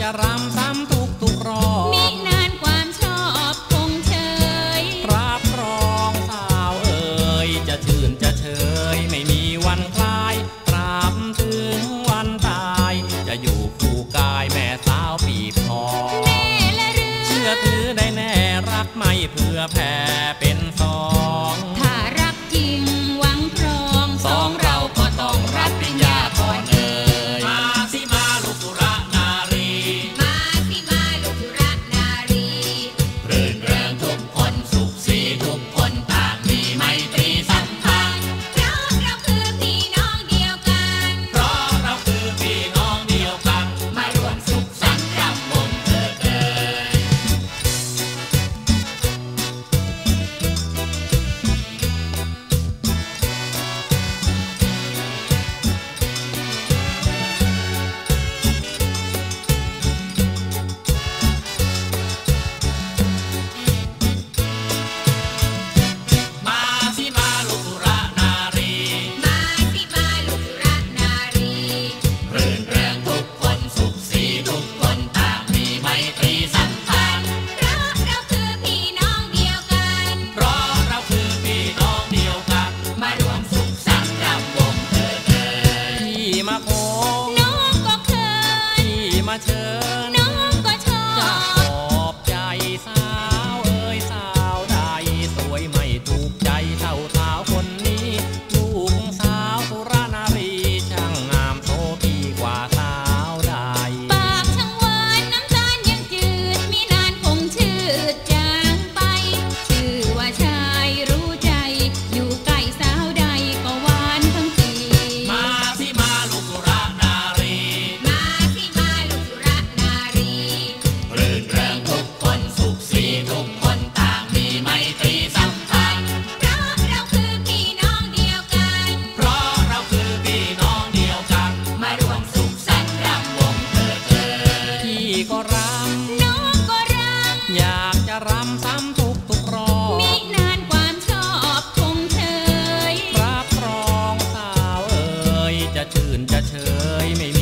จะรำซ้ำทุกทุกรอบมินานความชอบคงเฉยรับรองสาวเอ๋ยจะชื่นจะเฉยไม่มีวันคลายตราบถึงวันตาย จะอยู่คู่กายแม่สาวปีบคอแน่ละเรือเชื่อถือได้แน่รักไม่เพื่อแผ่เป็น ใจเท่าท จะชื่นจะเฉยไม่มี